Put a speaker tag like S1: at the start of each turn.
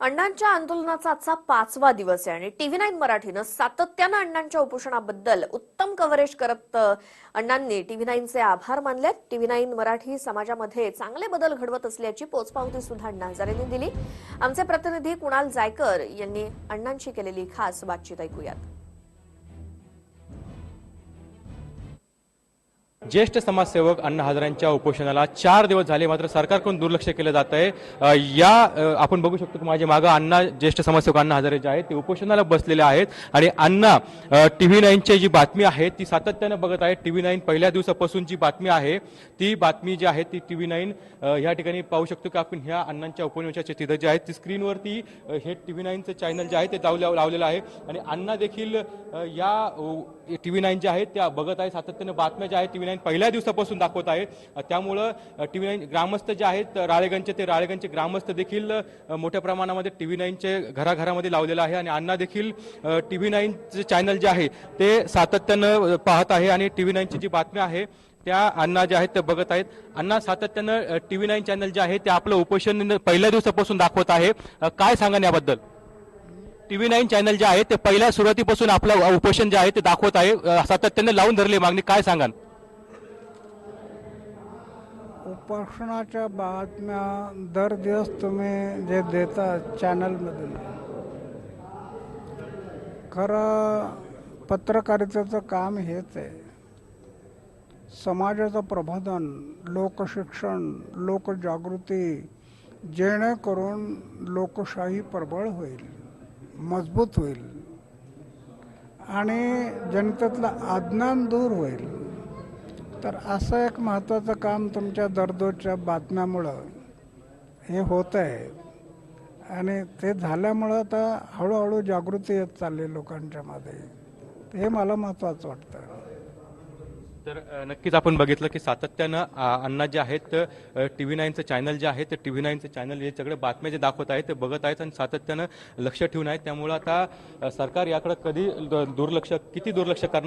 S1: अण्णांच्या आंदोलनाचा आजचा पाचवा दिवस आहे आणि टीव्ही नाईन मराठीनं सातत्यानं अण्णांच्या उपोषणाबद्दल उत्तम कव्हरेज करत अण्णांनी टीव्ही नाईनचे आभार मानले टीव्ही नाईन मराठी समाजामध्ये चांगले बदल घडवत असल्याची पोचपावती सुद्धा अण्णा हजारेंनी दिली. आमचे प्रतिनिधी कुणाल जायकर यांनी अण्णांशी केलेली खास बातचीत ऐकूयात.
S2: ज्येष्ठ समाजसेवक अण्णा हजारांच्या उपोषणाला चार दिवस झाले मात्र सरकारकडून दुर्लक्ष केलं जात आहे. या आपण बघू शकतो की माझ्या मागं अण्णा ज्येष्ठ समाजसेवक अण्णा हजारे जे आहेत ते उपोषणाला बसलेले आहेत. आणि अण्णा टी व्ही नाईनची जी बातमी आहे ती सातत्यानं बघत आहे टीव्ही नाईन पहिल्या दिवसापासून जी बातमी आहे ती बातमी जी आहे ती टी व्ही नाईन ह्या ठिकाणी पाहू शकतो की आपण ह्या अण्णांच्या उपनिवेशाचे तिथं जे आहेत ती स्क्रीनवरती हे टी व्ही नाईनचं चॅनल जे आहे ते लावल्या लावलेलं आहे. आणि अण्णा देखील या टी व्ही नाईन जे आहेत त्या बघत आहे सातत्यानं बातम्या ज्या आहेत टीव्ही नाईन पहिल्या दिवसापासून दाखवत आहे. त्यामुळं त्यामुळं टीव्ही नाईन ग्रामस्थ जे आहेत राळेगणचे ते राळेगणचे ग्रामस्थ देखील मोठ्या प्रमाणामध्ये टीव्ही नाईनचे घराघरामध्ये लावलेलं आहे आणि अण्णा देखील टी व्ही नाईनचे चॅनल जे आहे ते सातत्यानं पाहत आहे आणि टी व्ही नाईनची जी बातम्या आहे त्या अण्णा जे आहेत ते बघत आहेत. अण्णा सातत्यानं टी व्ही नाईन चॅनल जे आहे ते आपलं उपोषण पहिल्या दिवसापासून दाखवत आहे. काय सांगा याबद्दल? टी व्ही नाईन चॅनल जे आहे ते पहिल्या सुरुवातीपासून आपलं उपोषण जे आहे ते दाखवत आहे. सातत्यानं लावून धरली मागणी. काय सांगाल?
S3: उपोषणाच्या बातम्या दर दिवस तुम्ही जे देता चॅनलमधून. खरं पत्रकारितेचं काम हेच आहे. समाजाचं प्रबोधन लोकशिक्षण लोकजागृती जेणेकरून लोकशाही प्रबळ होईल मजबूत होईल आणि जनतेतलं अज्ञान दूर होईल. तर असं एक महत्त्वाचं काम तुमच्या दररोजच्या बातम्यामुळं हे होत आहे आणि ते झाल्यामुळं आता हळूहळू जागृती येत चालली लोकांच्या मध्ये हे मला महत्त्वाचं वाटतं.
S2: तर नक्कीच आपण बघितलं की सातत्यानं अण्णा जे आहेत टी व्ही नाईनचं चॅनल जे आहे ते टी व्ही नाईनचं चॅनल हे सगळे बातम्या जे दाखवत आहेत ते बघत आहेत आणि सातत्यानं लक्ष ठेवून आहेत. त्यामुळं आता सरकार याकडे कधी द- दुर्लक्ष किती दुर्लक्ष करणार